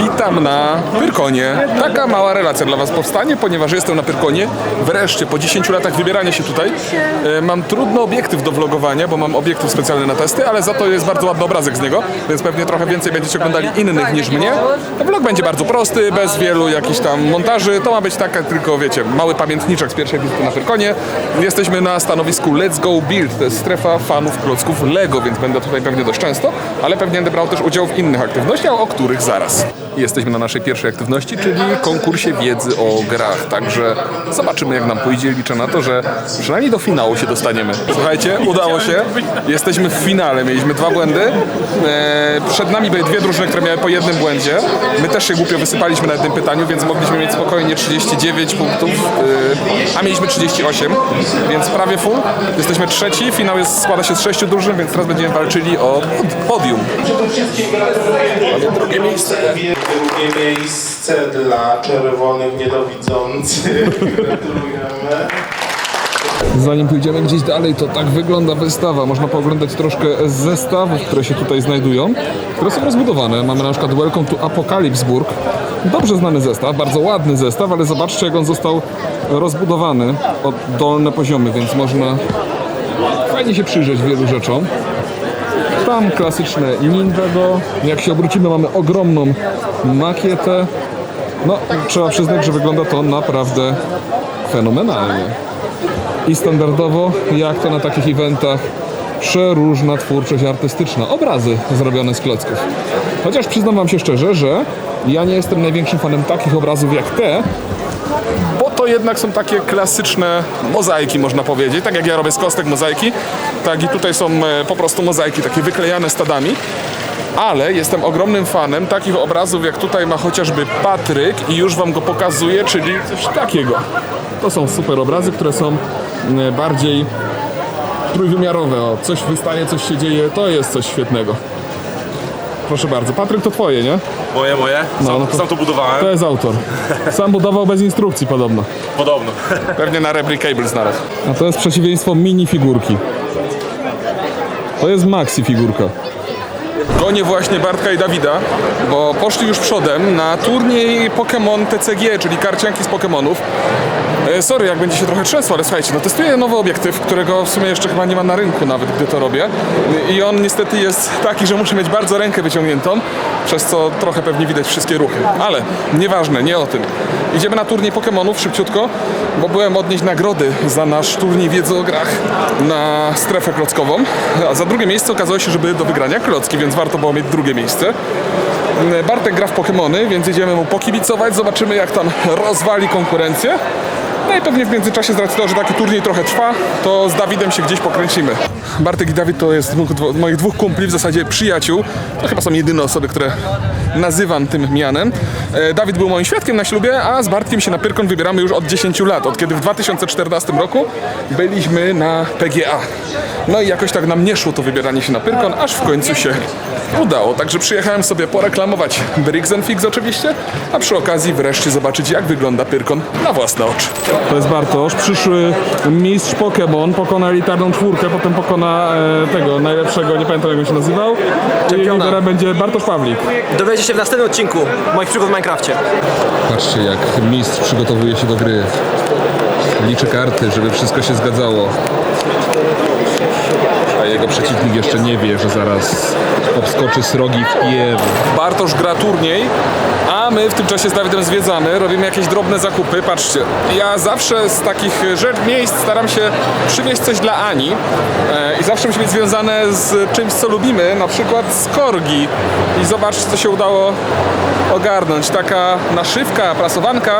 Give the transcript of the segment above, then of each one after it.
vie Witam na Pyrkonie. Taka mała relacja dla Was powstanie, ponieważ jestem na Pyrkonie. Wreszcie, po 10 latach wybierania się tutaj, e, mam trudny obiektyw do vlogowania, bo mam obiektyw specjalny na testy, ale za to jest bardzo ładny obrazek z niego, więc pewnie trochę więcej będziecie oglądali innych niż mnie. Vlog będzie bardzo prosty, bez wielu jakichś tam montaży. To ma być taka tylko, wiecie, mały pamiętniczek z pierwszej wizyty na Pyrkonie. Jesteśmy na stanowisku Let's Go Build. To jest strefa fanów klocków Lego, więc będę tutaj pewnie dość często, ale pewnie będę brał też udział w innych aktywnościach, o których zaraz. Jesteśmy na naszej pierwszej aktywności, czyli konkursie wiedzy o grach. Także zobaczymy, jak nam pójdzie. Liczę na to, że przynajmniej do finału się dostaniemy. Słuchajcie, udało się. Jesteśmy w finale. Mieliśmy dwa błędy. Eee, przed nami były dwie drużyny, które miały po jednym błędzie. My też się głupio wysypaliśmy na jednym pytaniu, więc mogliśmy mieć spokojnie 39 punktów, eee, a mieliśmy 38, więc prawie full. Jesteśmy trzeci. Finał jest, składa się z sześciu drużyn, więc teraz będziemy walczyli o podium. Drugie miejsce. Miejsce dla czerwonych niedowidzących. Gratulujemy. Zanim pójdziemy gdzieś dalej, to tak wygląda wystawa. Można pooglądać troszkę zestawów, które się tutaj znajdują, które są rozbudowane. Mamy na przykład Welcome to Apokalipsburg. Dobrze znany zestaw, bardzo ładny zestaw, ale zobaczcie jak on został rozbudowany o dolne poziomy, więc można fajnie się przyjrzeć wielu rzeczom. Tam klasyczne Ninjago. Jak się obrócimy, mamy ogromną makietę. No, trzeba przyznać, że wygląda to naprawdę fenomenalnie. I standardowo, jak to na takich eventach, przeróżna twórczość artystyczna, obrazy zrobione z klocków. Chociaż przyznam Wam się szczerze, że ja nie jestem największym fanem takich obrazów jak te, bo to jednak są takie klasyczne mozaiki, można powiedzieć. Tak jak ja robię z kostek mozaiki, tak i tutaj są e, po prostu mozaiki, takie wyklejane stadami. Ale jestem ogromnym fanem takich obrazów, jak tutaj ma chociażby Patryk i już Wam go pokazuję, czyli coś takiego. To są super obrazy, które są e, bardziej trójwymiarowe. O, coś wystaje, coś się dzieje, to jest coś świetnego. Proszę bardzo. Patryk to Twoje, nie? Moje, moje. Sam, No, no to- sam to budowałem. To jest autor. Sam budował bez instrukcji podobno. Podobno. Pewnie na Replicable znalazł. A to jest przeciwieństwo mini figurki. To jest maxi figurka. Gonię właśnie Bartka i Dawida, bo poszli już przodem na turniej Pokémon TCG, czyli karcianki z Pokémonów. E, Sorry, jak będzie się trochę trzęsło, ale słuchajcie, no testuję nowy obiektyw, którego w sumie jeszcze chyba nie ma na rynku nawet, gdy to robię. I on niestety jest taki, że muszę mieć bardzo rękę wyciągniętą, przez co trochę pewnie widać wszystkie ruchy. Ale nieważne, nie o tym. Idziemy na turniej Pokémonów szybciutko, bo byłem odnieść nagrody za nasz turniej wiedzy o grach na strefę klockową. A za drugie miejsce okazało się, że były do wygrania klocki, więc warto było mieć drugie miejsce. Bartek gra w Pokémony, więc idziemy mu pokibicować, zobaczymy jak tam rozwali konkurencję. No i pewnie w międzyczasie z racji tego, że taki turniej trochę trwa, to z Dawidem się gdzieś pokręcimy. Bartek i Dawid to jest moich dwóch kumpli, w zasadzie przyjaciół. To chyba są jedyne osoby, które nazywam tym mianem. E, Dawid był moim świadkiem na ślubie, a z Bartkiem się na Pyrkon wybieramy już od 10 lat, od kiedy w 2014 roku byliśmy na PGA. No i jakoś tak nam nie szło to wybieranie się na Pyrkon, aż w końcu się udało. Także przyjechałem sobie poreklamować Bricks and Fix oczywiście, a przy okazji wreszcie zobaczyć jak wygląda Pyrkon na własne oczy. To jest Bartosz, przyszły mistrz Pokémon, pokona elitarną czwórkę, potem pokona e, tego najlepszego, nie pamiętam jak on się nazywał. I liderem będzie Bartosz Pawlik. Dowiecie się w następnym odcinku moich przygód w Minecrafcie. Patrzcie jak mistrz przygotowuje się do gry. Liczy karty, żeby wszystko się zgadzało. Przeciwnik jeszcze nie wie, że zaraz obskoczy srogi w pierw. Bartosz gra turniej, a my w tym czasie z Dawidem zwiedzamy, robimy jakieś drobne zakupy. Patrzcie, ja zawsze z takich rzecz, miejsc staram się przywieźć coś dla Ani e, i zawsze musi być związane z czymś, co lubimy, na przykład z korgi. I zobaczcie, co się udało ogarnąć. Taka naszywka, prasowanka,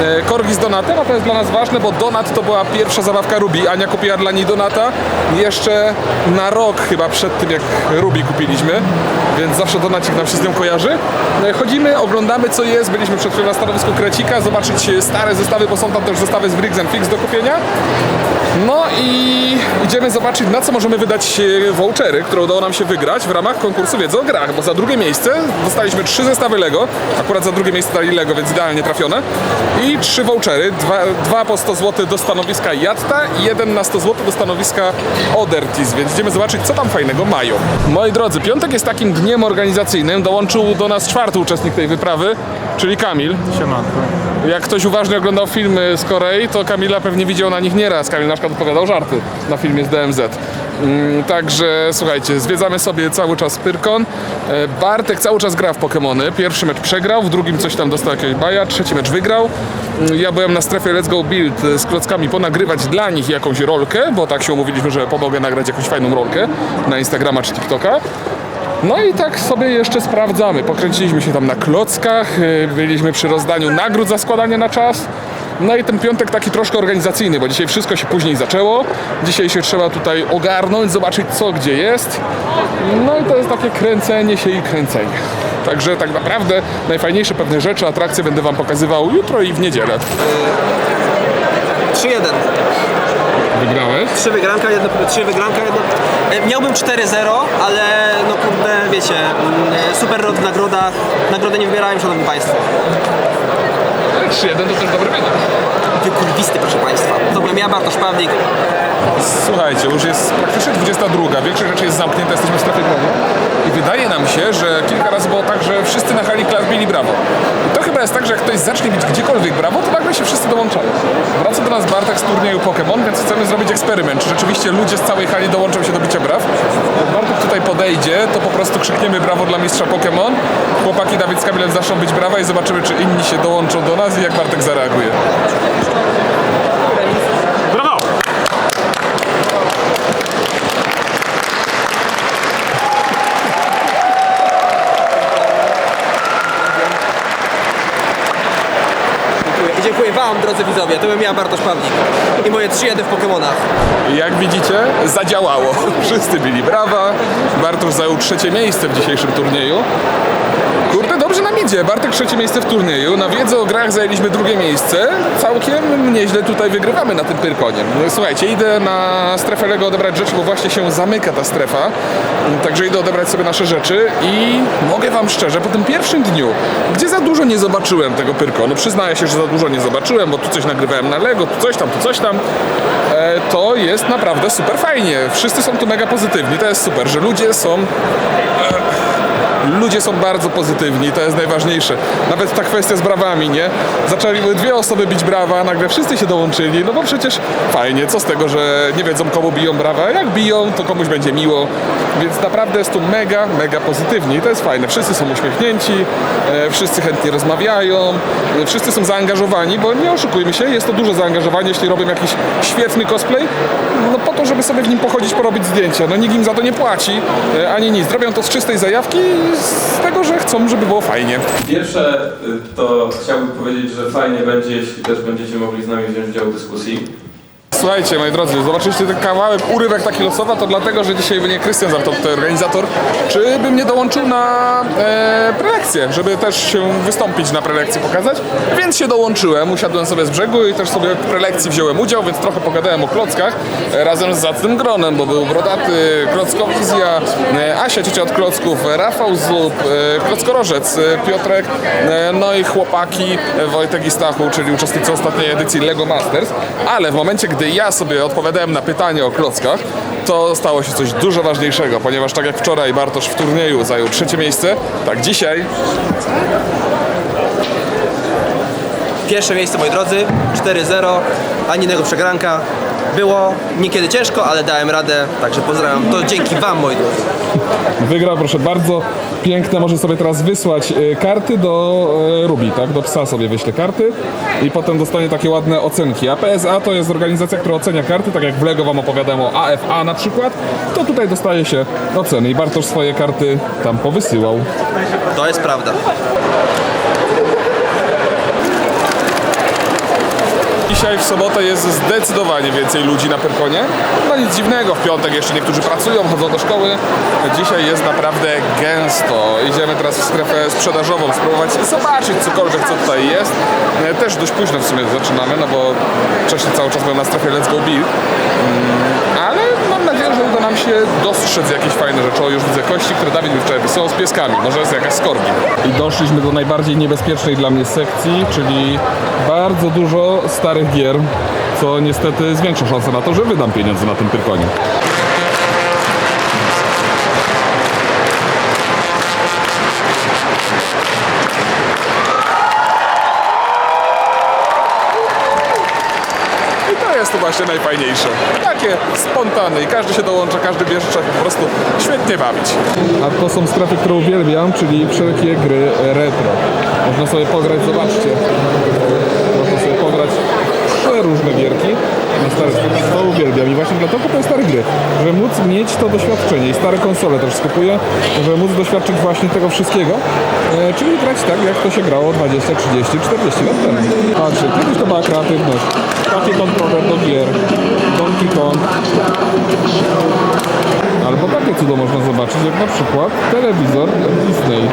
e, korgi z Donatem, a to jest dla nas ważne, bo Donat to była pierwsza zabawka Ruby. Ania kupiła dla niej Donata jeszcze na rok chyba przed tym, jak Ruby kupiliśmy, więc zawsze Donacik nam się z nią kojarzy. E, Chodzimy, oglądamy co jest, byliśmy przed chwilą na stanowisku Krecika, zobaczyć stare zestawy, bo są tam też zestawy z Briggs Fix do kupienia. No i idziemy zobaczyć, na co możemy wydać e, vouchery, które udało nam się wygrać w ramach konkursu wiedzy o grach, bo za drugie miejsce dostaliśmy trzy zestawy Lego, akurat za drugie miejsce dali Lego, więc idealnie trafione, i trzy vouchery, dwa, dwa po 100 zł do stanowiska Jatta i jeden na 100 zł do stanowiska Odertis, więc idziemy zobaczyć, co tam fajnego mają. Moi drodzy, piątek jest takim dniem organizacyjnym. Dołączył do nas czwarty uczestnik tej wyprawy, czyli Kamil. Siemanko. Jak ktoś uważnie oglądał filmy z Korei, to Kamila pewnie widział na nich nieraz. Kamil na przykład opowiadał żarty na filmie z DMZ. Mm, Także słuchajcie, zwiedzamy sobie cały czas Pyrkon. E, Bartek cały czas gra w Pokémony. Pierwszy mecz przegrał, w drugim coś tam dostał jakiegoś baja, trzeci mecz wygrał. Mm, Ja byłem na strefie Let's Go Build e, z klockami ponagrywać dla nich jakąś rolkę, bo tak się umówiliśmy, że pomogę nagrać jakąś fajną rolkę na Instagrama czy TikToka. No i tak sobie jeszcze sprawdzamy. Pokręciliśmy się tam na klockach, yy, byliśmy przy rozdaniu nagród za składanie na czas. No i ten piątek taki troszkę organizacyjny, bo dzisiaj wszystko się później zaczęło. Dzisiaj się trzeba tutaj ogarnąć, zobaczyć co gdzie jest. No i to jest takie kręcenie się i kręcenie. Także tak naprawdę najfajniejsze pewne rzeczy, atrakcje będę Wam pokazywał jutro i w niedzielę. 3-1. Wygrałeś? 3 wygranka, jedno, 3 wygranka, jedno... E, Miałbym 4-0, ale no kurde, wiecie, mm, super rod w nagrodach. Nagrody nie wybierają, szanowni państwo. 3-1 to też dobry wynik. Wykurwisty, proszę państwa. To byłem ja, Bartosz Pawlik. Słuchajcie, już jest praktycznie 22. Większość rzeczy jest zamknięta, jesteśmy w strefie broni. I wydaje nam się, że kilka razy było tak, że wszyscy na hali klas bili brawo. I to chyba jest tak, że jak ktoś zacznie bić gdziekolwiek brawo, to nagle się wszyscy dołączają. Wraca do nas Bartek z turnieju Pokémon, więc chcemy zrobić eksperyment. Czy rzeczywiście ludzie z całej hali dołączą się do bicia braw? Jak Bartek tutaj podejdzie, to po prostu krzykniemy brawo dla mistrza Pokémon. Chłopaki Dawid z Kamilem zaczną być brawa i zobaczymy, czy inni się dołączą do nas i jak Bartek zareaguje. Brawo! Dziękuję. I dziękuję wam, drodzy widzowie. To byłem ja, Bartosz Pawlik. I moje 3-1 w Pokemonach. Jak widzicie, zadziałało. Wszyscy byli brawa. Bartosz zajął trzecie miejsce w dzisiejszym turnieju. Dobrze nam idzie. Bartek trzecie miejsce w turnieju. Na wiedzę o grach zajęliśmy drugie miejsce. Całkiem nieźle tutaj wygrywamy na tym Pyrkonie. Słuchajcie, idę na strefę Lego odebrać rzeczy, bo właśnie się zamyka ta strefa. Także idę odebrać sobie nasze rzeczy i mogę wam szczerze, po tym pierwszym dniu, gdzie za dużo nie zobaczyłem tego Pyrkonu, przyznaję się, że za dużo nie zobaczyłem, bo tu coś nagrywałem na Lego, tu coś tam, tu coś tam, e, to jest naprawdę super fajnie. Wszyscy są tu mega pozytywni, to jest super, że ludzie są ludzie są bardzo pozytywni, to jest najważniejsze. Nawet ta kwestia z brawami, nie? Zaczęły dwie osoby bić brawa, nagle wszyscy się dołączyli, no bo przecież fajnie, co z tego, że nie wiedzą komu biją brawa, jak biją, to komuś będzie miło, więc naprawdę jest tu mega, mega pozytywnie i to jest fajne. Wszyscy są uśmiechnięci, e, wszyscy chętnie rozmawiają, e, wszyscy są zaangażowani, bo nie oszukujmy się, jest to duże zaangażowanie, jeśli robią jakiś świetny cosplay, no po to, żeby sobie w nim pochodzić, porobić zdjęcia. No nikt im za to nie płaci, e, ani nic. Robią to z czystej zajawki z tego, że chcą, żeby było fajnie. Pierwsze y, to chciałbym powiedzieć, że fajnie będzie, jeśli też będziecie mogli z nami wziąć udział w dyskusji. Słuchajcie, moi drodzy, zobaczyliście ten kawałek, urywek taki losowa, to dlatego, że dzisiaj mnie Krystian zapytał, tutaj organizator, czy bym nie dołączył na e, prelekcję, żeby też się wystąpić na prelekcji, pokazać. Więc się dołączyłem, usiadłem sobie z brzegu i też sobie w prelekcji wziąłem udział, więc trochę pogadałem o klockach e, razem z zacnym gronem, bo był Brodaty, Klockowizja, e, Asia, ciocia od klocków, Rafał Zub, e, Klockorożec, e, Piotrek, e, no i chłopaki e, Wojtek i Stachu, czyli uczestnicy ostatniej edycji Lego Masters, ale w momencie, gdy ja sobie odpowiadałem na pytanie o klockach, to stało się coś dużo ważniejszego, ponieważ tak jak wczoraj Bartosz w turnieju zajął trzecie miejsce, tak dzisiaj Pierwsze miejsce, moi drodzy. 4-0. Ani jednego przegranka. Było niekiedy ciężko, ale dałem radę. Także pozdrawiam. To dzięki wam, moi drodzy. wygrał, proszę bardzo, piękne, może sobie teraz wysłać e, karty do e, Rubi, tak, do psa sobie wyślę karty i potem dostanie takie ładne ocenki, a PSA to jest organizacja, która ocenia karty, tak jak w Lego wam opowiadałem o AFA na przykład, to tutaj dostaje się oceny i Bartosz swoje karty tam powysyłał. To jest prawda. Dzisiaj w sobotę jest zdecydowanie więcej ludzi na Pyrkonie. No nic dziwnego, w piątek jeszcze niektórzy pracują, chodzą do szkoły. Dzisiaj jest naprawdę gęsto. Idziemy teraz w strefę sprzedażową, spróbować zobaczyć cokolwiek, co tutaj jest. E, Też dość późno w sumie zaczynamy, no bo wcześniej cały czas byłem na strefie Let's Go Build. Mm, Ale nam się dostrzec jakieś fajne rzeczy. O, już widzę kości, które Dawid mi wczoraj wysyłał z pieskami. Może jest jakaś skorgi. I doszliśmy do najbardziej niebezpiecznej dla mnie sekcji, czyli bardzo dużo starych gier, co niestety zwiększa szanse na to, że wydam pieniądze na tym Pyrkonie. Właśnie najfajniejsze. Takie spontane i każdy się dołącza, każdy bierze trzeba po prostu świetnie bawić. A to są strefy, które uwielbiam, czyli wszelkie gry retro. Można sobie pograć, zobaczcie. Można sobie pograć różne gierki na stare strefy. To uwielbiam i właśnie dlatego kupuję stare gry, żeby móc mieć to doświadczenie i stare konsole też skupuję, żeby móc doświadczyć właśnie tego wszystkiego, e, czyli grać tak, jak to się grało 20, 30, 40 lat temu. Patrzcie, kiedyś to była kreatywność. Taki kontroler do gier, Donkey Kong, Albo takie cudo można zobaczyć, jak na przykład telewizor Disney.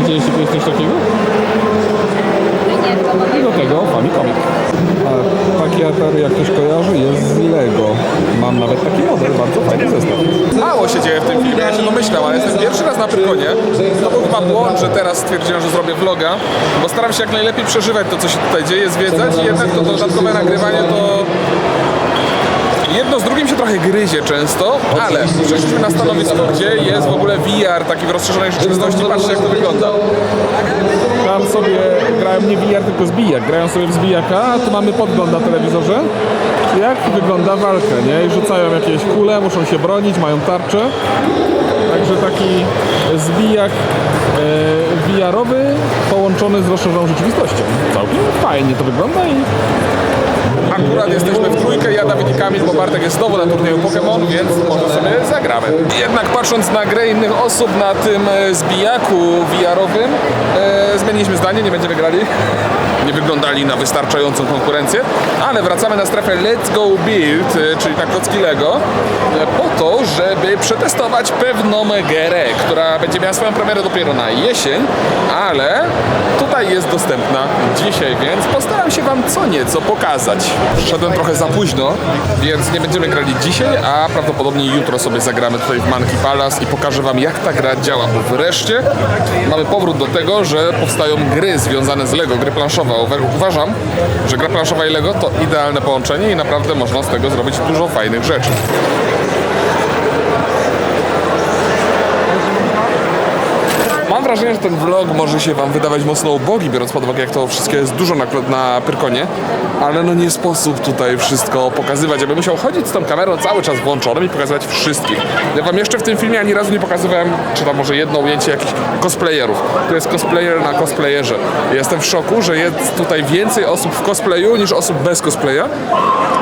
Widzieliście kiedyś coś takiego? I do tego Famicom. A taki atar, jak ktoś kojarzy, jest z Lego. Mam nawet taki model, bardzo fajny zestaw. Mało się dzieje w tym filmie, ja się domyślam, ale jestem pierwszy raz na Pyrkonie. To był chyba błąd, że teraz stwierdziłem, że zrobię vloga, bo staram się jak najlepiej przeżywać to, co się tutaj dzieje, zwiedzać i jednak to dodatkowe nagrywanie to Jedno z drugim się trochę gryzie często, ale przeszliśmy na stanowisko, gdzie jest w ogóle VR taki w rozszerzonej rzeczywistości. Patrzcie jak to wygląda. Tam sobie grałem nie VR, tylko zbijak. Grają sobie w zbijaka, a tu mamy podgląd na telewizorze. Jak wygląda walka, nie? I rzucają jakieś kule, muszą się bronić, mają tarcze. Także taki zbijak e, VR-owy połączony z rozszerzoną rzeczywistością. Całkiem fajnie to wygląda i Akurat jesteśmy w trójkę, ja Dawid i Kamil, bo Bartek jest znowu na turnieju Pokémon, więc może sobie zagramy. Jednak patrząc na grę innych osób na tym e, zbijaku VR-owym, e, zmieniliśmy zdanie, nie będziemy grali. Nie wyglądali na wystarczającą konkurencję, ale wracamy na strefę Let's Go Build, e, czyli na klocki Lego, e, po to, żeby przetestować pewną grę, która będzie miała swoją premierę dopiero na jesień, ale tutaj jest dostępna dzisiaj, więc postaram się Wam co nieco pokazać. Przyszedłem trochę za późno, więc nie będziemy grali dzisiaj, a prawdopodobnie jutro sobie zagramy tutaj w Monkey Palace i pokażę Wam jak ta gra działa, bo wreszcie mamy powrót do tego, że powstają gry związane z Lego, gry planszowe. Uwa- Uważam, że gra planszowa i Lego to idealne połączenie i naprawdę można z tego zrobić dużo fajnych rzeczy. Wrażenie, że ten vlog może się Wam wydawać mocno ubogi, biorąc pod uwagę, jak to wszystko jest dużo na, na Pyrkonie, ale no nie sposób tutaj wszystko pokazywać. Ja bym musiał chodzić z tą kamerą cały czas włączoną i pokazywać wszystkich. Ja Wam jeszcze w tym filmie ani razu nie pokazywałem, czy tam może jedno ujęcie jakichś cosplayerów. To jest cosplayer na cosplayerze. Jestem w szoku, że jest tutaj więcej osób w cosplayu niż osób bez cosplaya.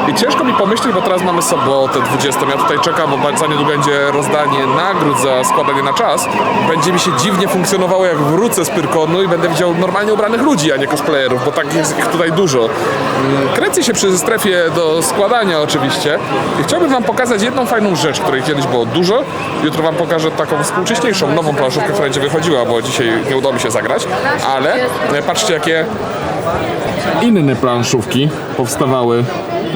I ciężko mi pomyśleć, bo teraz mamy sobotę 20. Ja tutaj czekam, bo za niedługo będzie rozdanie nagród za składanie na czas. Będzie mi się dziwnie funkcjonowało, jak wrócę z Pyrkonu i będę widział normalnie ubranych ludzi, a nie cosplayerów, bo tak jest ich tutaj dużo. Mm, Kręcę się przy strefie do składania oczywiście i chciałbym Wam pokazać jedną fajną rzecz, której kiedyś było dużo. Jutro Wam pokażę taką współcześniejszą, nową planszówkę, która będzie wychodziła, bo dzisiaj nie udało mi się zagrać, ale e, patrzcie jakie inne planszówki powstawały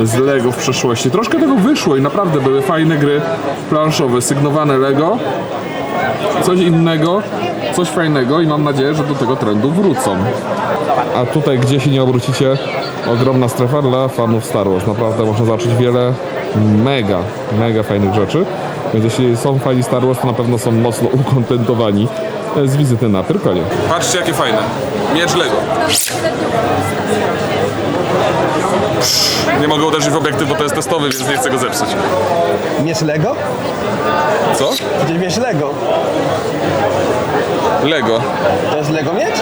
z Lego w przeszłości. Troszkę tego wyszło i naprawdę były fajne gry planszowe, sygnowane Lego. Coś innego, coś fajnego i mam nadzieję, że do tego trendu wrócą. A tutaj, gdzie się nie obrócicie, ogromna strefa dla fanów Star Wars. Naprawdę można zobaczyć wiele mega, mega fajnych rzeczy. Więc jeśli są fani Star Wars, to na pewno są mocno ukontentowani z wizyty na Pyrkonie. Patrzcie, jakie fajne. Miecz Lego. Nie mogę uderzyć w obiektyw, bo to jest testowy, więc nie chcę go zepsuć. Miesz Lego? Co? Gdzie miesz Lego? Lego. To jest Lego miecz?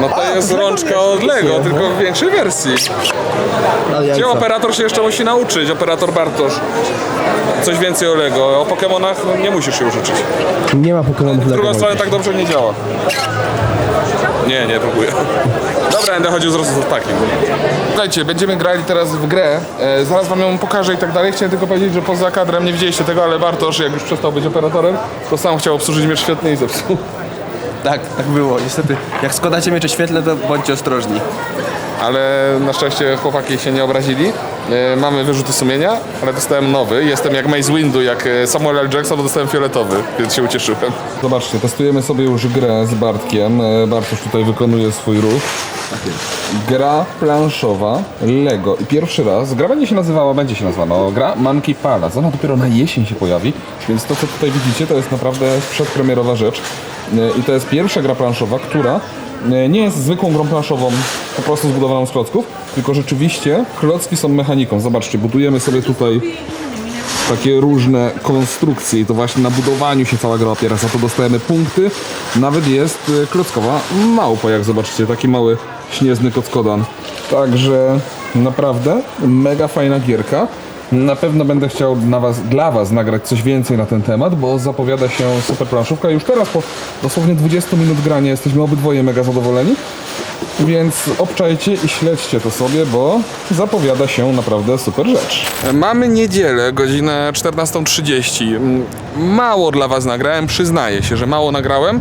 No to A, jest z Lego rączka miecz, od Lego, tylko w większej wersji. Ale Gdzie jajca. operator się jeszcze musi nauczyć, operator Bartosz. Coś więcej o Lego. O Pokémonach no, nie musisz się uczyć. Nie ma Pokemonów W Lego. drugą stronę tak dobrze nie działa. Nie, nie próbuję. Dobra, będę chodził z roztakiem. Słuchajcie, będziemy grali teraz w grę. E, zaraz wam ją pokażę i tak dalej. Chciałem tylko powiedzieć, że poza kadrem nie widzieliście tego, ale Bartosz, jak już przestał być operatorem, to sam chciał obsłużyć miecz świetny i zepsuł. Tak, tak było. Niestety, jak składacie miecze świetlne, to bądźcie ostrożni. Ale na szczęście chłopaki się nie obrazili. E, mamy wyrzuty sumienia, ale dostałem nowy. Jestem jak Maze Windu, jak e, Samuel L. Jackson, to dostałem fioletowy, więc się ucieszyłem. Zobaczcie, testujemy sobie już grę z Bartkiem. E, Bartosz tutaj wykonuje swój ruch. Gra planszowa Lego. I pierwszy raz, gra będzie się nazywała, będzie się nazywała, no, gra Monkey Palace. Ona dopiero na jesień się pojawi, więc to co tutaj widzicie to jest naprawdę przedpremierowa rzecz. I to jest pierwsza gra planszowa, która nie jest zwykłą grą planszową po prostu zbudowaną z klocków, tylko rzeczywiście klocki są mechaniką. Zobaczcie, budujemy sobie tutaj takie różne konstrukcje i to właśnie na budowaniu się cała gra opiera. Za to dostajemy punkty. Nawet jest y, klockowa małpa, jak zobaczycie, taki mały śnieżny kockodan. Także naprawdę mega fajna gierka. Na pewno będę chciał na was, dla Was nagrać coś więcej na ten temat, bo zapowiada się super planszówka. Już teraz po dosłownie 20 minut grania jesteśmy obydwoje mega zadowoleni. Więc obczajcie i śledźcie to sobie, bo zapowiada się naprawdę super rzecz. Mamy niedzielę, godzinę 14.30. Mm, Mało dla Was nagrałem, przyznaję się, że mało nagrałem.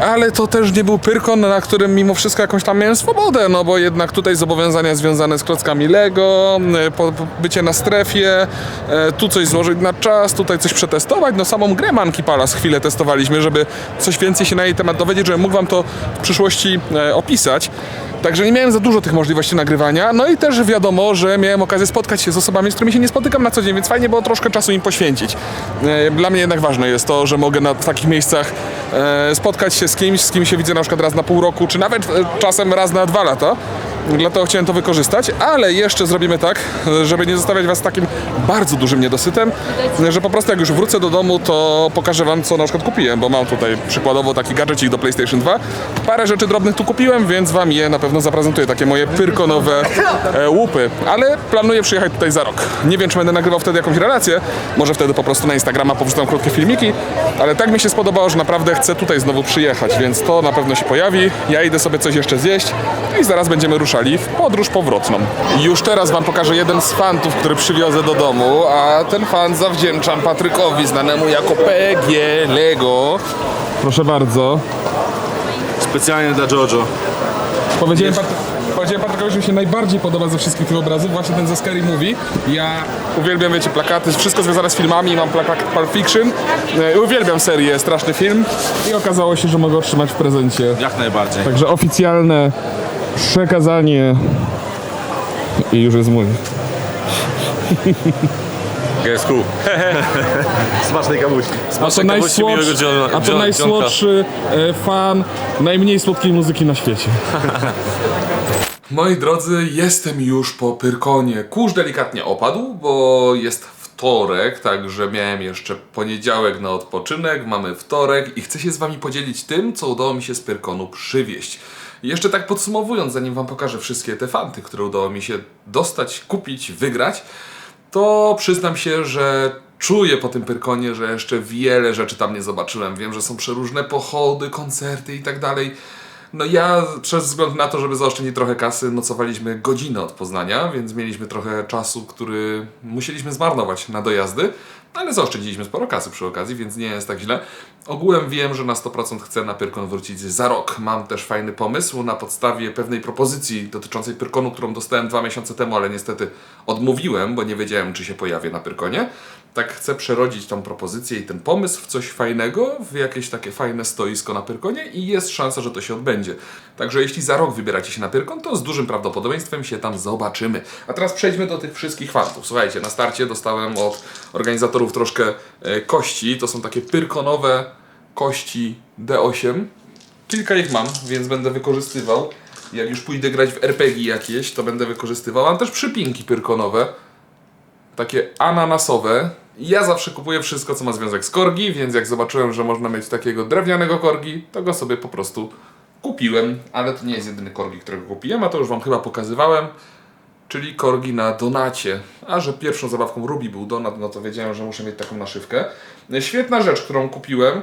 Ale to też nie był Pyrkon, na którym mimo wszystko jakąś tam miałem swobodę, no bo jednak tutaj zobowiązania związane z klockami Lego, e, bycie na strefie, e, tu coś złożyć na czas, tutaj coś przetestować. No samą grę Monkey Palace chwilę testowaliśmy, żeby coś więcej się na jej temat dowiedzieć, żebym mógł wam to w przyszłości e, opisać. Także nie miałem za dużo tych możliwości nagrywania. No i też wiadomo, że miałem okazję spotkać się z osobami, z którymi się nie spotykam na co dzień, więc fajnie było troszkę czasu im poświęcić. Dla mnie jednak ważne jest to, że mogę na takich miejscach spotkać się z kimś, z kim się widzę na przykład raz na pół roku, czy nawet e, czasem raz na dwa lata. Dlatego chciałem to wykorzystać, ale jeszcze zrobimy tak, żeby nie zostawiać Was takim bardzo dużym niedosytem, że po prostu jak już wrócę do domu, to pokażę Wam, co na przykład kupiłem, bo mam tutaj przykładowo taki gadżecik do PlayStation 2. Parę rzeczy drobnych tu kupiłem, więc Wam je na pewno zaprezentuję, takie moje pyrkonowe e, łupy, ale planuję przyjechać tutaj za rok. Nie wiem, czy będę nagrywał wtedy jakąś relację, może wtedy po prostu na Instagrama powrzucam krótkie filmiki, ale tak mi się spodobało, że naprawdę chcę tutaj znowu przyjechać, więc to na pewno się pojawi. Ja idę sobie coś jeszcze zjeść i zaraz będziemy ruszali w podróż powrotną. Już teraz Wam pokażę jeden z fantów, który przywiozę do domu, a ten fan zawdzięczam Patrykowi, znanemu jako PG Lego. Proszę bardzo. Specjalnie dla Jojo. Powiedziałem, Patry... Powiedziałem Patrykowi, że mi się najbardziej podoba ze wszystkich tych obrazów, właśnie ten ze Scary Movie. Ja uwielbiam, wiecie, plakaty, wszystko związane z filmami, mam plakat Pulp Fiction. E, Uwielbiam serię Straszny Film i okazało się, że mogę otrzymać w prezencie Jak najbardziej. Także oficjalne przekazanie i już jest mój. Jest cool. Smacznej kabusi. A to, Smacznej kabusi, miłego najsłodszy, dzionka. a to najsłodszy e, fan najmniej słodkiej muzyki na świecie. Moi drodzy, jestem już po Pyrkonie. Kurz delikatnie opadł, bo jest wtorek, także miałem jeszcze poniedziałek na odpoczynek, mamy wtorek i chcę się z wami podzielić tym, co udało mi się z Pyrkonu przywieźć. Jeszcze tak podsumowując, zanim wam pokażę wszystkie te fanty, które udało mi się dostać, kupić, wygrać, to przyznam się, że czuję po tym Pyrkonie, że jeszcze wiele rzeczy tam nie zobaczyłem. Wiem, że są przeróżne pochody, koncerty i tak dalej. No ja przez wzgląd na to, żeby zaoszczędzić trochę kasy, nocowaliśmy godzinę od Poznania, więc mieliśmy trochę czasu, który musieliśmy zmarnować na dojazdy, ale zaoszczędziliśmy sporo kasy przy okazji, więc nie jest tak źle. Ogółem wiem, że na 100% chcę na Pyrkon wrócić za rok. Mam też fajny pomysł na podstawie pewnej propozycji dotyczącej Pyrkonu, którą dostałem dwa miesiące temu, ale niestety odmówiłem, bo nie wiedziałem, czy się pojawię na Pyrkonie. Tak chcę przerodzić tą propozycję i ten pomysł w coś fajnego, w jakieś takie fajne stoisko na Pyrkonie i jest szansa, że to się odbędzie. Także jeśli za rok wybieracie się na Pyrkon, to z dużym prawdopodobieństwem się tam zobaczymy. A teraz przejdźmy do tych wszystkich fantów. Słuchajcie, na starcie dostałem od organizatorów troszkę e, kości. To są takie pyrkonowe kości D8. Kilka ich mam, więc będę wykorzystywał. Jak już pójdę grać w RPG jakieś, to będę wykorzystywał. Mam też przypinki pyrkonowe takie ananasowe. Ja zawsze kupuję wszystko, co ma związek z korgi, więc jak zobaczyłem, że można mieć takiego drewnianego korgi, to go sobie po prostu kupiłem. Ale to nie jest jedyny korgi, którego kupiłem, a to już Wam chyba pokazywałem. Czyli korgi na donacie. A że pierwszą zabawką Ruby był donat, no to wiedziałem, że muszę mieć taką naszywkę. Świetna rzecz, którą kupiłem,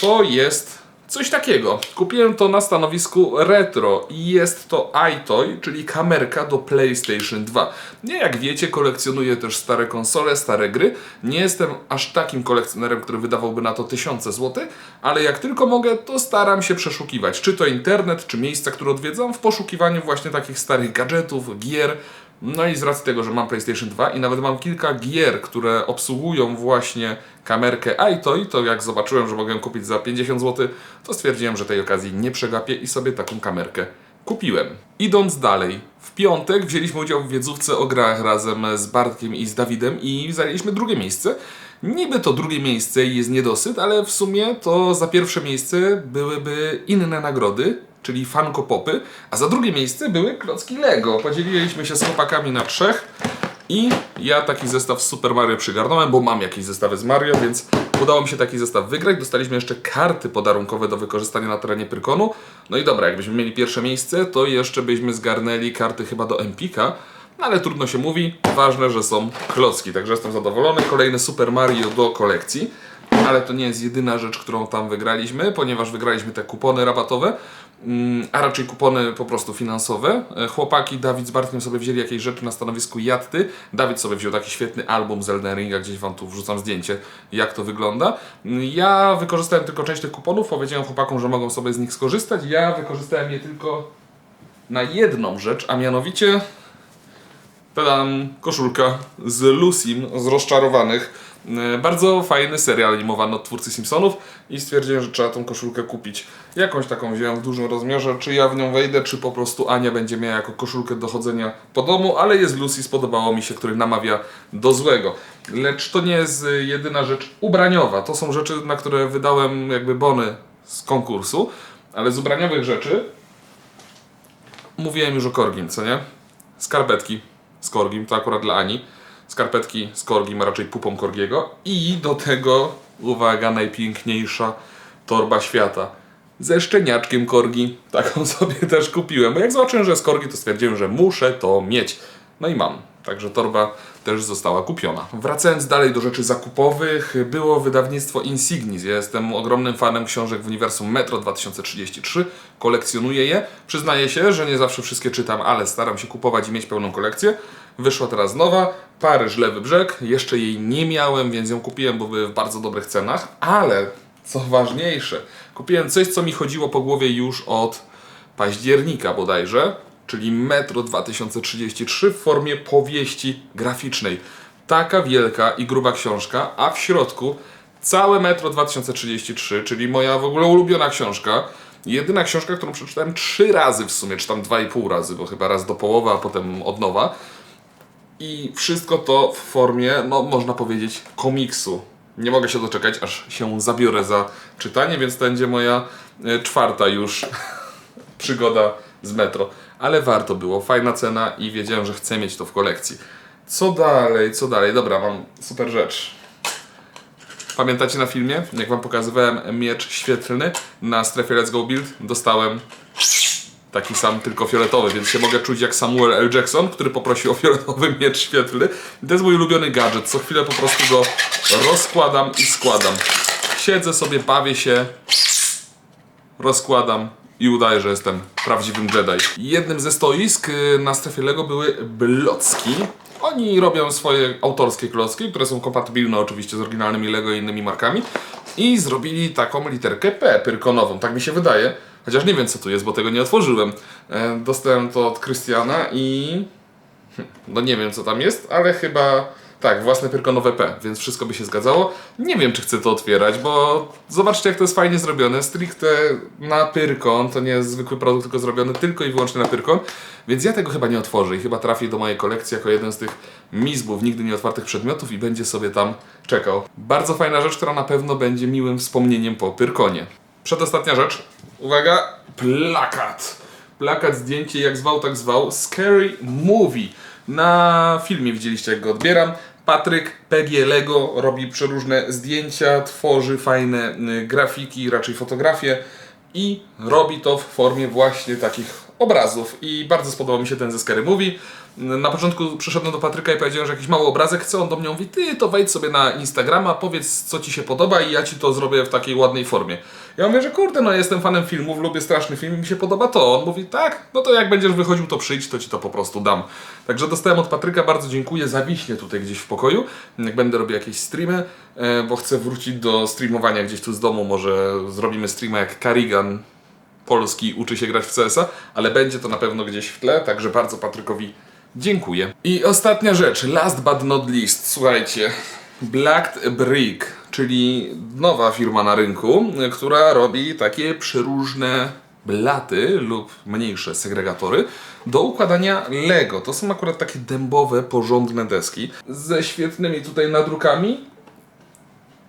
to jest coś takiego. Kupiłem to na stanowisku retro i jest to iToy, czyli kamerka do PlayStation 2. Nie jak wiecie, kolekcjonuję też stare konsole, stare gry. Nie jestem aż takim kolekcjonerem, który wydawałby na to tysiące złotych, ale jak tylko mogę, to staram się przeszukiwać, czy to internet, czy miejsca, które odwiedzam, w poszukiwaniu właśnie takich starych gadżetów, gier, no i z racji tego, że mam PlayStation 2 i nawet mam kilka gier, które obsługują właśnie kamerkę iToy, to jak zobaczyłem, że mogę kupić za 50 zł, to stwierdziłem, że tej okazji nie przegapię i sobie taką kamerkę kupiłem. Idąc dalej, w piątek wzięliśmy udział w wiedzówce o grach razem z Bartkiem i z Dawidem i zajęliśmy drugie miejsce. Niby to drugie miejsce jest niedosyt, ale w sumie to za pierwsze miejsce byłyby inne nagrody, czyli Funko Popy, a za drugie miejsce były klocki Lego. Podzieliliśmy się z chłopakami na trzech i ja taki zestaw z Super Mario przygarnąłem, bo mam jakieś zestawy z Mario, więc udało mi się taki zestaw wygrać. Dostaliśmy jeszcze karty podarunkowe do wykorzystania na terenie Pyrkonu. No i dobra, jakbyśmy mieli pierwsze miejsce, to jeszcze byśmy zgarnęli karty chyba do Empika. No ale trudno się mówi, ważne, że są klocki, także jestem zadowolony. Kolejny Super Mario do kolekcji. Ale to nie jest jedyna rzecz, którą tam wygraliśmy, ponieważ wygraliśmy te kupony rabatowe, a raczej kupony po prostu finansowe. E, Chłopaki, Dawid z Bartkiem sobie wzięli jakieś rzeczy na stanowisku jatty. Dawid sobie wziął taki świetny album z Elden Ringa, gdzieś wam tu wrzucam zdjęcie, jak to wygląda. Mm, Ja wykorzystałem tylko część tych kuponów, powiedziałem chłopakom, że mogą sobie z nich skorzystać. Ja wykorzystałem je tylko na jedną rzecz, a mianowicie Tadam, koszulka z Lucym z rozczarowanych. E, Bardzo fajny serial animowany od twórcy Simpsonów i stwierdziłem, że trzeba tą koszulkę kupić. Jakąś taką wziąłem w dużym rozmiarze, czy ja w nią wejdę, czy po prostu Ania będzie miała jako koszulkę do chodzenia po domu, ale jest Lucy, spodobało mi się, który namawia do złego. Lecz to nie jest e, jedyna rzecz ubraniowa. To są rzeczy, na które wydałem jakby bony z konkursu, ale z ubraniowych rzeczy mówiłem już o Korgim, co nie? Skarpetki z Korgim, to akurat dla Ani. Skarpetki z Korgim, a raczej pupą Korgiego. I do tego, uwaga, najpiękniejsza torba świata. Ze szczeniaczkiem Korgi. Taką sobie też kupiłem. Bo jak zobaczyłem, że jest Korgi, to stwierdziłem, że muszę to mieć. No i mam. Także torba też została kupiona. Wracając dalej do rzeczy zakupowych, było wydawnictwo Insignis. Ja jestem ogromnym fanem książek w uniwersum Metro 2033. Kolekcjonuję je. Przyznaję się, że nie zawsze wszystkie czytam, ale staram się kupować i mieć pełną kolekcję. Wyszła teraz nowa, Paryż Lewy Brzeg. Jeszcze jej nie miałem, więc ją kupiłem, bo były w bardzo dobrych cenach. Ale co ważniejsze, kupiłem coś, co mi chodziło po głowie już od października bodajże, czyli Metro 2033 w formie powieści graficznej. Taka wielka i gruba książka, a w środku całe Metro 2033, czyli moja w ogóle ulubiona książka. Jedyna książka, którą przeczytałem trzy razy w sumie, czy tam dwa i pół razy, bo chyba raz do połowy, a potem od nowa. I wszystko to w formie, no można powiedzieć, komiksu. Nie mogę się doczekać, aż się zabiorę za czytanie, więc to będzie moja e, czwarta już przygoda z metro. Ale warto było, fajna cena i wiedziałem, że chcę mieć to w kolekcji. Co dalej, co dalej? Dobra, mam super rzecz. Pamiętacie na filmie, jak wam pokazywałem miecz świetlny na strefie Let's Go Build? Dostałem taki sam, tylko fioletowy, więc się mogę czuć jak Samuel L. Jackson, który poprosił o fioletowy miecz świetlny. I to jest mój ulubiony gadżet. Co chwilę po prostu go rozkładam i składam. Siedzę sobie, bawię się, rozkładam i udaję, że jestem prawdziwym Jedi. Jednym ze stoisk y, na strefie Lego były blocki. Oni robią swoje autorskie klocki, które są kompatybilne oczywiście z oryginalnymi Lego i innymi markami. I zrobili taką literkę P, pyrkonową, tak mi się wydaje. Chociaż nie wiem co tu jest, bo tego nie otworzyłem. E, Dostałem to od Krystiana i... No nie wiem co tam jest, ale chyba tak, własne pyrkonowe P, więc wszystko by się zgadzało. Nie wiem czy chcę to otwierać, bo zobaczcie jak to jest fajnie zrobione. Stricte na pyrkon, to nie jest zwykły produkt, tylko zrobiony tylko i wyłącznie na pyrkon, więc ja tego chyba nie otworzę i chyba trafi do mojej kolekcji jako jeden z tych mizbów nigdy nie otwartych przedmiotów i będzie sobie tam czekał. Bardzo fajna rzecz, która na pewno będzie miłym wspomnieniem po pyrkonie. Przedostatnia rzecz. Uwaga, plakat. Plakat, zdjęcie, jak zwał, tak zwał. Scary Movie. Na filmie widzieliście, jak go odbieram. Patryk PG Lego robi przeróżne zdjęcia, tworzy fajne y, grafiki, raczej fotografie i robi to w formie właśnie takich obrazów. I bardzo spodobał mi się ten ze Scary Movie. Na początku przyszedłem do Patryka i powiedziałem, że jakiś mały obrazek chcę. On do mnie mówi, ty to wejdź sobie na Instagrama, powiedz co ci się podoba i ja ci to zrobię w takiej ładnej formie. Ja mówię, że kurde, no jestem fanem filmów, lubię straszny film i mi się podoba to. On mówi, tak, no to jak będziesz wychodził, to przyjdź, to ci to po prostu dam. Także dostałem od Patryka, bardzo dziękuję, zawiśnie tutaj gdzieś w pokoju, jak będę robił jakieś streamy, e, bo chcę wrócić do streamowania gdzieś tu z domu, może zrobimy streama jak Karigan Polski uczy się grać w CS-a, ale będzie to na pewno gdzieś w tle, także bardzo Patrykowi dziękuję. I ostatnia rzecz, last but not least, słuchajcie, Black Brick, czyli nowa firma na rynku, która robi takie przeróżne blaty lub mniejsze segregatory do układania Lego. To są akurat takie dębowe, porządne deski ze świetnymi tutaj nadrukami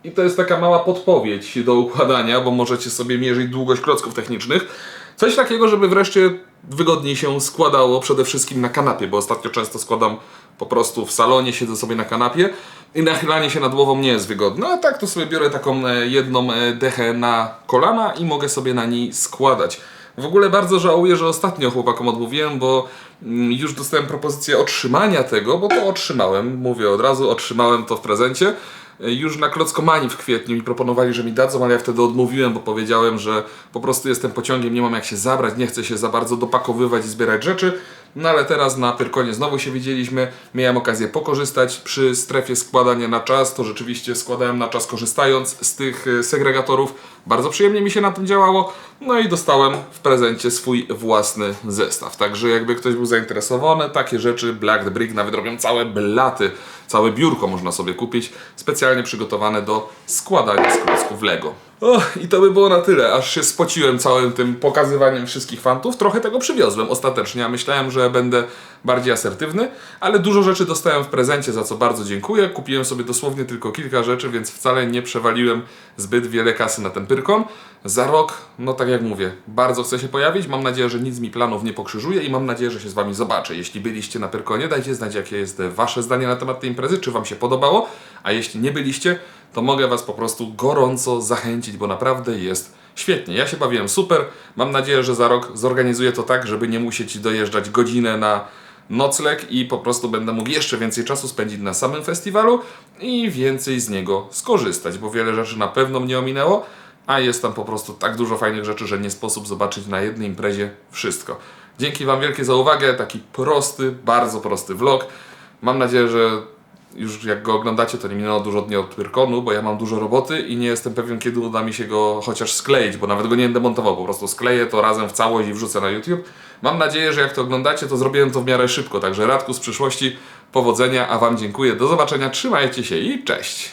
i to jest taka mała podpowiedź do układania, bo możecie sobie mierzyć długość klocków technicznych. Coś takiego, żeby wreszcie wygodniej się składało przede wszystkim na kanapie, bo ostatnio często składam po prostu w salonie, siedzę sobie na kanapie i nachylanie się nad głową nie jest wygodne. A tak to sobie biorę taką e, jedną e, dechę na kolana i mogę sobie na niej składać. W ogóle bardzo żałuję, że ostatnio chłopakom odmówiłem, bo mm, już dostałem propozycję otrzymania tego, bo to otrzymałem, mówię od razu, otrzymałem to w prezencie. E, Już na Klockomanii w kwietniu mi proponowali, że mi dadzą, ale ja wtedy odmówiłem, bo powiedziałem, że po prostu jestem pociągiem, nie mam jak się zabrać, nie chcę się za bardzo dopakowywać i zbierać rzeczy. No ale teraz na Pyrkonie znowu się widzieliśmy, miałem okazję pokorzystać przy strefie składania na czas, to rzeczywiście składałem na czas korzystając z tych e, segregatorów. Bardzo przyjemnie mi się na tym działało, no i dostałem w prezencie swój własny zestaw. Także jakby ktoś był zainteresowany, takie rzeczy Black Brick nawet robią całe blaty, całe biurko można sobie kupić, specjalnie przygotowane do składania z klocków Lego. O, i to by było na tyle, aż się spociłem całym tym pokazywaniem wszystkich fantów. Trochę tego przywiozłem ostatecznie, a myślałem, że będę bardziej asertywny, ale dużo rzeczy dostałem w prezencie, za co bardzo dziękuję. Kupiłem sobie dosłownie tylko kilka rzeczy, więc wcale nie przewaliłem zbyt wiele kasy na ten Pyrkon. Za rok, no tak jak mówię, bardzo chcę się pojawić. Mam nadzieję, że nic mi planów nie pokrzyżuje i mam nadzieję, że się z Wami zobaczę. Jeśli byliście na Pyrkonie, dajcie znać, jakie jest Wasze zdanie na temat tej imprezy, czy Wam się podobało, a jeśli nie byliście, to mogę Was po prostu gorąco zachęcić, bo naprawdę jest świetnie. Ja się bawiłem super. Mam nadzieję, że za rok zorganizuję to tak, żeby nie musieć dojeżdżać godzinę na nocleg i po prostu będę mógł jeszcze więcej czasu spędzić na samym festiwalu i więcej z niego skorzystać, bo wiele rzeczy na pewno mnie ominęło, a jest tam po prostu tak dużo fajnych rzeczy, że nie sposób zobaczyć na jednej imprezie wszystko. Dzięki Wam wielkie za uwagę, taki prosty, bardzo prosty vlog. Mam nadzieję, że już jak go oglądacie, to nie minęło dużo dni od Pyrkonu, bo ja mam dużo roboty i nie jestem pewien, kiedy uda mi się go chociaż skleić, bo nawet go nie będę montował, po prostu skleję to razem w całość i wrzucę na YouTube. Mam nadzieję, że jak to oglądacie, to zrobiłem to w miarę szybko, także Radku z przyszłości, powodzenia, a Wam dziękuję, do zobaczenia, trzymajcie się i cześć!